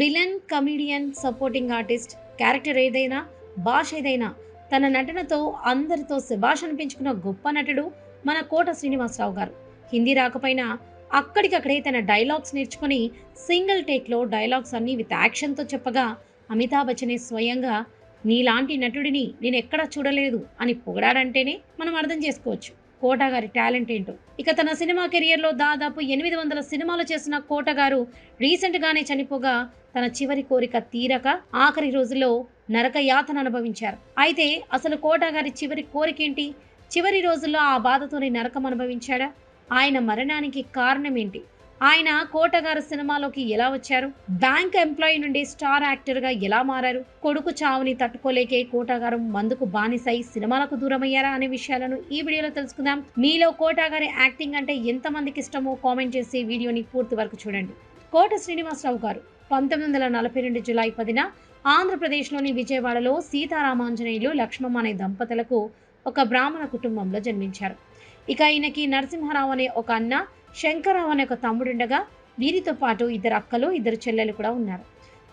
Villain comedian supporting artist character ఏదైనా భాష ఏదైనా తన నటనతో అందరితో శభాష్ అనిపించుకున్న గొప్ప నటుడు మన కోట శ్రీనివాసరావు గారు. హిందీ రాకపోయినా అక్కడికక్కడే తన డైలాగ్స్ నేర్చుకుని సింగిల్ టేక్లో డైలాగ్స్ అన్నీ విత్ యాక్షన్తో చెప్పగా అమితాబ్ బచ్చనే స్వయంగా నీలాంటి నటుడిని నేను ఎక్కడా చూడలేదు అని పొగడాడంటేనే మనం అర్థం చేసుకోవచ్చు. కోట గారి టాలెంట్ ఏంటో. ఇక తన సినిమా కెరియర్లో దాదాపు ఎనిమిది వందల సినిమాలు చేసిన కోట గారు రీసెంట్గానే చనిపోగా తన చివరి కోరిక తీరక ఆఖరి రోజుల్లో నరక యాతన అనుభవించారు. అయితే అసలు కోట గారి చివరి కోరికేంటి? చివరి రోజుల్లో ఆ బాధతోనే నరకం అనుభవించాడా? ఆయన మరణానికి కారణం ఏంటి ఆయన కోటగారు సినిమాలోకి ఎలా వచ్చారు? బ్యాంక్ ఎంప్లాయీ నుండి స్టార్ యాక్టర్గా ఎలా మారారు? కొడుకు చావుని తట్టుకోలేకే కోటగారు మందుకు బానిసై సినిమాలకు దూరమయ్యారా అనే విషయాలను ఈ వీడియోలో తెలుసుకుందాం. మీలో కోటగారి యాక్టింగ్ అంటే ఎంతమందికి ఇష్టమో కామెంట్ చేసి వీడియోని పూర్తి వరకు చూడండి. కోట శ్రీనివాసరావు గారు పంతొమ్మిది వందల నలభై రెండు జులై పదిన ఆంధ్రప్రదేశ్లోని విజయవాడలో సీతారామాంజనేయులు లక్ష్మమ్మ అనే దంపతులకు ఒక బ్రాహ్మణ కుటుంబంలో జన్మించారు. ఇక ఈయనకి నరసింహరావు అనే ఒక అన్న శంకరరావు అనే ఒక తమ్ముడుండగా వీరితో పాటు ఇద్దరు అక్కలు ఇద్దరు చెల్లెలు కూడా ఉన్నారు.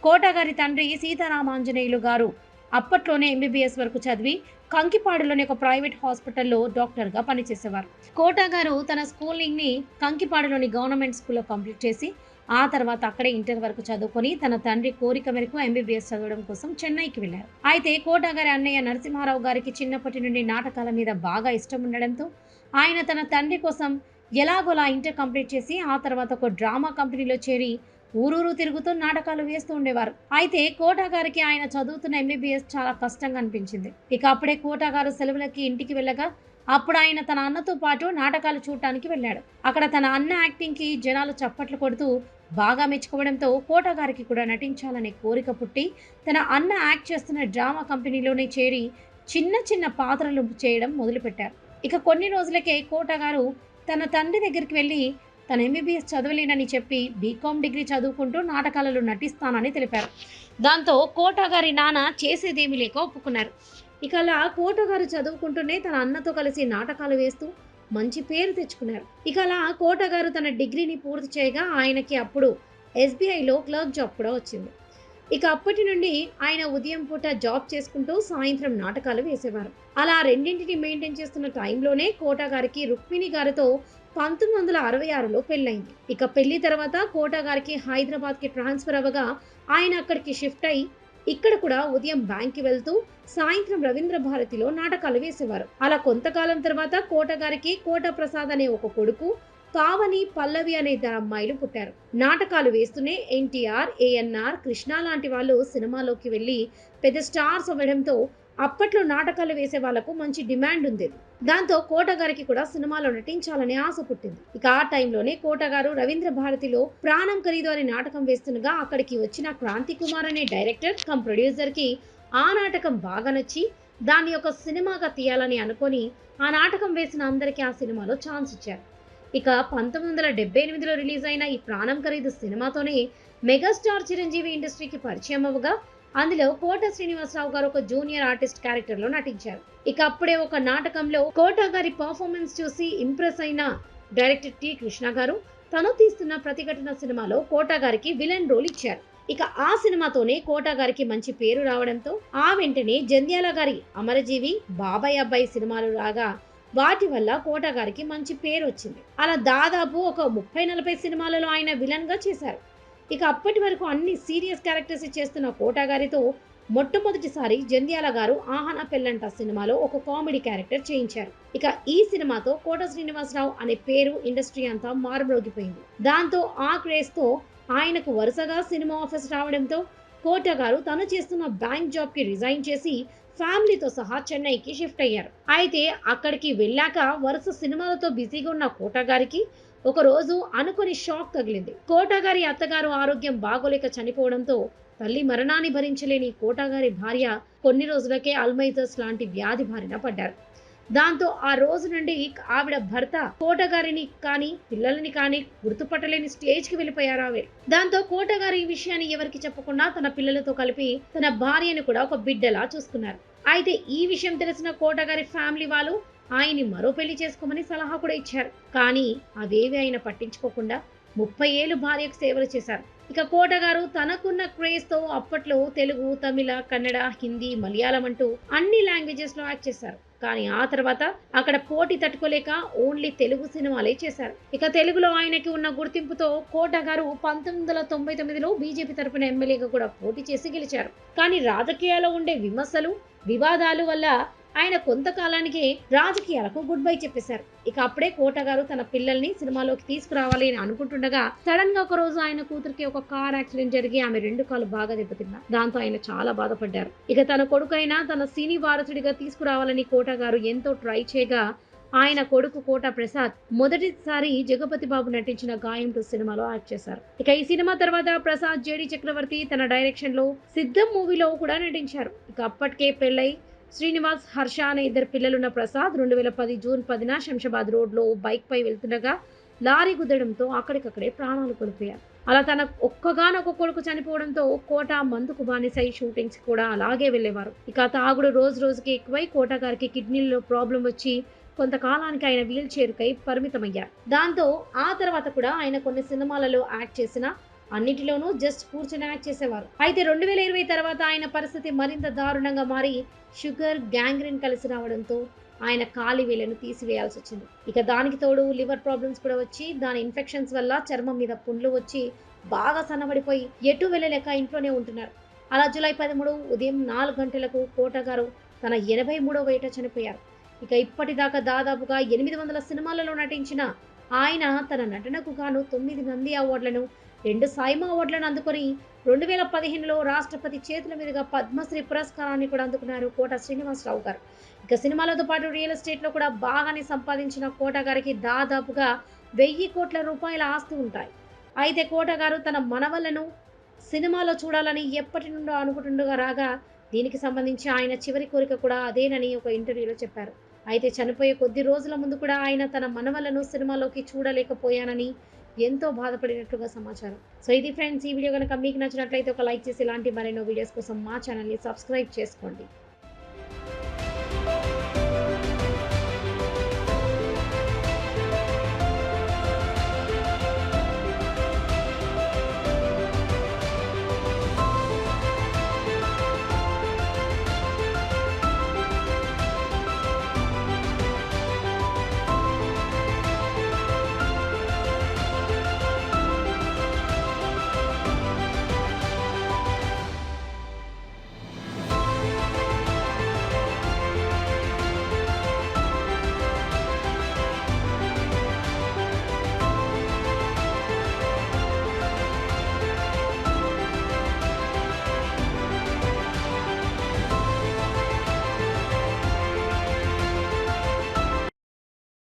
కోటగారి తండ్రి సీతారామాంజనేయులు గారు అప్పట్లోనే ఎంబీబీఎస్ వరకు చదివి కంకిపాడులోని ఒక ప్రైవేట్ హాస్పిటల్లో డాక్టర్గా పనిచేసేవారు. కోటా గారు తన స్కూలింగ్ని కంకిపాడులోని గవర్నమెంట్ స్కూల్లో కంప్లీట్ చేసి ఆ తర్వాత అక్కడే ఇంటర్ వరకు చదువుకొని తన తండ్రి కోరిక మేరకు ఎంబీబీఎస్ చదవడం కోసం చెన్నైకి వెళ్ళారు అయితే కోట గారి అన్నయ్య నరసింహారావు గారికి చిన్నప్పటి నుండి నాటకాల మీద బాగా ఇష్టం ఉండడంతో ఆయన తన తండ్రి కోసం ఎలాగోలా ఇంటర్ కంప్లీట్ చేసి ఆ తర్వాత ఒక డ్రామా కంపెనీలో చేరి ఊరూరు తిరుగుతూ నాటకాలు వేస్తూ ఉండేవారు. అయితే కోటా గారికి ఆయన చదువుతున్న ఎంబీబీఎస్ చాలా కష్టంగా అనిపించింది. ఇక అప్పుడే కోటా గారు సెలవులకి ఇంటికి వెళ్ళగా అప్పుడు ఆయన తన అన్నతో పాటు నాటకాలు చూడటానికి వెళ్ళాడు. అక్కడ తన అన్న యాక్టింగ్కి జనాలు చప్పట్లు కొడుతూ బాగా మెచ్చుకోవడంతో కోట గారికి కూడా నటించాలనే కోరిక పుట్టి తన అన్న యాక్ట్ చేస్తున్న డ్రామా కంపెనీలోనే చేరి చిన్న చిన్న పాత్రలు చేయడం మొదలుపెట్టారు. ఇక కొన్ని రోజులకే కోట గారు తన తండ్రి దగ్గరికి వెళ్ళి తన ఎంబీబీఎస్ చదవలేనని చెప్పి బీకామ్ డిగ్రీ చదువుకుంటూ నాటకాలలో నటిస్తానని తెలిపారు. దాంతో కోట గారి నాన్న చేసేదేమీ లేక ఒప్పుకున్నారు. ఇక అలా కోట గారు చదువుకుంటూనే తన అన్నతో కలిసి నాటకాలు వేస్తూ మంచి పేరు తెచ్చుకున్నారు. ఇక అలా కోట గారు తన డిగ్రీని పూర్తి చేయగా ఆయనకి అప్పుడు ఎస్బీఐలో క్లర్క్ జాబ్ కూడా వచ్చింది. ఇక అప్పటి నుండి ఆయన ఉదయం పూట జాబ్ చేసుకుంటూ సాయంత్రం నాటకాలు వేసేవారు. అలా రెండింటిని మెయింటైన్ చేస్తున్న టైంలోనే కోట గారికి రుక్మిణి గారితో పంతొమ్మిది వందల అరవై ఆరులో పెళ్ళైంది ఇక పెళ్ళి తర్వాత కోట గారికి హైదరాబాద్కి ట్రాన్స్ఫర్ అవ్వగా ఆయన అక్కడికి షిఫ్ట్ అయి ఇక్కడ కూడా ఉదయం బ్యాంక్కి వెళ్తూ సాయంత్రం రవీంద్ర భారతిలో నాటకాలు వేసేవారు. అలా కొంతకాలం తర్వాత కోటగారికి కోట ప్రసాద్ అనే ఒక కొడుకు పావని పల్లవి అనే ఇద్దరు అమ్మాయిలు పుట్టారు. నాటకాలు వేస్తూనే ఎన్టీఆర్ ఏఎన్ఆర్ కృష్ణ లాంటి వాళ్ళు సినిమాలోకి వెళ్ళి పెద్ద స్టార్స్ అవ్వడంతో అప్పట్లో నాటకాలు వేసే వాళ్ళకు మంచి డిమాండ్ ఉండేది. దాంతో కోటగారికి కూడా సినిమాలో నటించాలనే ఆశ పుట్టింది. ఇక ఆ టైంలోనే కోటగారు రవీంద్ర భారతిలో ప్రాణం ఖరీదు అనే నాటకం వేస్తుండగా అక్కడికి వచ్చిన క్రాంతి కుమార్ అనే డైరెక్టర్ కమ్ ప్రొడ్యూసర్కి ఆ నాటకం బాగా నచ్చి దాన్ని ఒక సినిమాగా తీయాలని అనుకొని ఆ నాటకం వేసిన అందరికీ ఆ సినిమాలో ఛాన్స్ ఇచ్చారు. ఇక పంతొమ్మిది వందల డెబ్బై ఎనిమిదిలో రిలీజ్ అయిన ఈ ప్రాణం ఖరీదు సినిమాతోనే మెగాస్టార్ చిరంజీవి ఇండస్ట్రీకి పరిచయం అవ్వగా అందులో కోట శ్రీనివాసరావు గారు ఒక జూనియర్ ఆర్టిస్ట్ క్యారెక్టర్లో నటించారు. ఇక అప్పుడే ఒక నాటకంలో కోట గారి పర్ఫార్మెన్స్ చూసి ఇంప్రెస్ అయిన డైరెక్టర్ టి కృష్ణ గారు తను తీస్తున్న ప్రతిఘటన సినిమాలో కోట గారికి విలన్ రోల్ ఇచ్చారు. ఇక ఆ సినిమాతోనే కోట గారికి మంచి పేరు రావడంతో ఆ వెంటనే జంధ్యాల గారి అమరజీవి బాబాయ్ అబ్బాయి సినిమాలు రాగా వాటి వల్ల కోట గారికి మంచి పేరు వచ్చింది. అలా దాదాపు ఒక ముప్పై నలభై సినిమాలలో ఆయన విలన్గా చేశారు. ఇక అప్పటి వరకు అన్ని సీరియస్ క్యారెక్టర్స్ చేస్తున్న కోటా గారితో మొట్టమొదటిసారి జంధ్యాల గారు ఆహన పెళ్ళంట సినిమాలో ఒక కామెడీ క్యారెక్టర్ చేయించారు. ఇక ఈ సినిమాతో కోట శ్రీనివాసరావు అనే పేరు ఇండస్ట్రీ అంతా మారుమ్రోగిపోయింది. దాంతో ఆ క్రేజ్తో ఆయనకు వరుసగా సినిమా ఆఫీస్ రావడంతో కోట గారు తను చేస్తున్న బ్యాంక్ జాబ్కి రిజైన్ చేసి ఫ్యామిలీతో సహా చెన్నైకి షిఫ్ట్ అయ్యారు. అయితే అక్కడికి వెళ్ళాక వరుస సినిమాలతో బిజీగా ఉన్న కోట గారికి ఒక రోజు అనుకుని షాక్ తగిలింది. కోటగారి అత్తగారు ఆరోగ్యం బాగోలేక చనిపోవడంతో తల్లి మరణాన్ని భరించలేని కోటగారి భార్య కొన్ని రోజులకే అల్మైజర్స్ లాంటి వ్యాధి బారిన పడ్డారు. దాంతో ఆ రోజు నుండి ఆవిడ భర్త కోటగారిని కానీ పిల్లలని కానీ గుర్తుపట్టలేని స్టేజ్కి వెళ్ళిపోయారు ఆవిడ. దాంతో కోటగారు ఈ విషయాన్ని ఎవరికి చెప్పకుండా తన పిల్లలతో కలిపి తన భార్యను కూడా ఒక బిడ్డలా చూసుకున్నారు. అయితే ఈ విషయం తెలిసిన కోటగారి ఫ్యామిలీ వాళ్ళు ఆయన్ని మరో పెళ్ళి చేసుకోమని సలహా కూడా ఇచ్చారు. కానీ అవేవి ఆయన పట్టించుకోకుండా ముప్పై ఏళ్ళు భార్యకు సేవలు చేశారు. ఇక కోట గారు తనకున్న క్రేజ్తో అప్పట్లో తెలుగు తమిళ కన్నడ హిందీ మలయాళం అంటూ అన్ని లాంగ్వేజెస్లో యాక్ట్ చేశారు. కానీ ఆ తర్వాత అక్కడ పోటీ తట్టుకోలేక ఓన్లీ తెలుగు సినిమాలే చేశారు. ఇక తెలుగులో ఆయనకి ఉన్న గుర్తింపుతో కోట గారు పంతొమ్మిది వందల తొంభై తొమ్మిదిలో బీజేపీ తరపున ఎమ్మెల్యేగా కూడా పోటీ చేసి గెలిచారు. కానీ రాజకీయాల్లో ఉండే విమర్శలు వివాదాలు వల్ల ఆయన కొంతకాలానికి రాజకీయాలకు గుడ్ బై చెప్పేశారు. ఇక అప్పుడే కోట గారు తన పిల్లల్ని సినిమాలోకి తీసుకురావాలి అని అనుకుంటుండగా సడన్గా ఒక రోజు ఆయన కూతురికి ఒక కార్ యాక్సిడెంట్ జరిగి ఆమె రెండు కాలు బాగా దెబ్బతిన్నా. దాంతో ఆయన చాలా బాధపడ్డారు. ఇక తన కొడుకైనా తన సినీ వారసుడిగా తీసుకురావాలని కోట గారు ఎంతో ట్రై చేయగా ఆయన కొడుకు కోట ప్రసాద్ మొదటిసారి జగపతి బాబు నటించిన గాయం టు సినిమాలో యాక్ట్ చేశారు. ఇక ఈ సినిమా తర్వాత ప్రసాద్ జేడి చక్రవర్తి తన డైరెక్షన్లో సిద్ధం మూవీలో కూడా నటించారు. ఇక అప్పటికే పెళ్ళై శ్రీనివాస్ హర్ష అనే ఇద్దరు పిల్లలున్న ప్రసాద్ రెండు వేల పది జూన్ పదిన శంషాబాద్ రోడ్లో బైక్పై వెళ్తుండగా లారీ గుద్దడంతో అక్కడికక్కడే ప్రాణాలు కోల్పోయారు. అలా తన ఒక్కగానొక్క కొడుకు చనిపోవడంతో కోట మందుకు బానిసై షూటింగ్స్ కూడా అలాగే వెళ్ళేవారు. ఇక తాగుడు రోజు రోజుకి ఎక్కువై కోట గారికి కిడ్నీలో ప్రాబ్లం వచ్చి కొంతకాలానికి ఆయన వీల్ చైర్కై పరిమితమయ్యారు. దాంతో ఆ తర్వాత కూడా ఆయన కొన్ని సినిమాలలో యాక్ట్ చేసిన అన్నిటిలోనూ జస్ట్ కూర్చొని యాక్ట్ చేసేవారు. అయితే రెండు వేల ఇరవై తర్వాత ఆయన పరిస్థితి మరింత దారుణంగా మారి షుగర్ గ్యాంగ్రీన్ కలిసి రావడంతో ఆయన కాలి వేలను తీసివేయాల్సి వచ్చింది. ఇక దానికి తోడు లివర్ ప్రాబ్లమ్స్ కూడా వచ్చి దాని ఇన్ఫెక్షన్స్ వల్ల చర్మం మీద పుండ్లు వచ్చి బాగా సన్నబడిపోయి ఎటు వెళ్ళలేక ఇంట్లోనే ఉంటున్నారు. అలా జూలై పదమూడు ఉదయం నాలుగు గంటలకు కోట గారు తన ఎనభై మూడో ఏట చనిపోయారు. ఇక ఇప్పటిదాకా దాదాపుగా ఎనిమిది వందల సినిమాలలో నటించిన ఆయన తన నటనకు గాను తొమ్మిది నంది అవార్డులను రెండు సాయిమా అవార్డులను అందుకొని రెండు వేల పదిహేనులో రాష్ట్రపతి చేతుల మీదుగా పద్మశ్రీ పురస్కారాన్ని కూడా అందుకున్నారు కోట శ్రీనివాసరావు గారు. ఇక సినిమాలతో పాటు రియల్ ఎస్టేట్లో కూడా బాగానే సంపాదించిన కోట గారికి దాదాపుగా వెయ్యి కోట్ల రూపాయల ఆస్తి ఉంటాయి. అయితే కోట గారు తన మనవలను సినిమాలో చూడాలని ఎప్పటి నుండో అనుకుంటుండగా రాగా దీనికి సంబంధించి ఆయన చివరి కోరిక కూడా అదేనని ఒక ఇంటర్వ్యూలో చెప్పారు. అయితే చనిపోయే కొద్ది రోజుల ముందు కూడా ఆయన తన మనవలను సినిమాలోకి చూడలేకపోయానని ఎంతో బాధపడినట్లుగా సమాచారం. సో ఇది ఫ్రెండ్స్ ఈ వీడియో కనుక మీకు నచ్చినట్లయితే ఒక లైక్ చేసి ఇలాంటి మరెన్నో వీడియోస్ కోసం మా ఛానల్ని సబ్స్క్రైబ్ చేసుకోండి.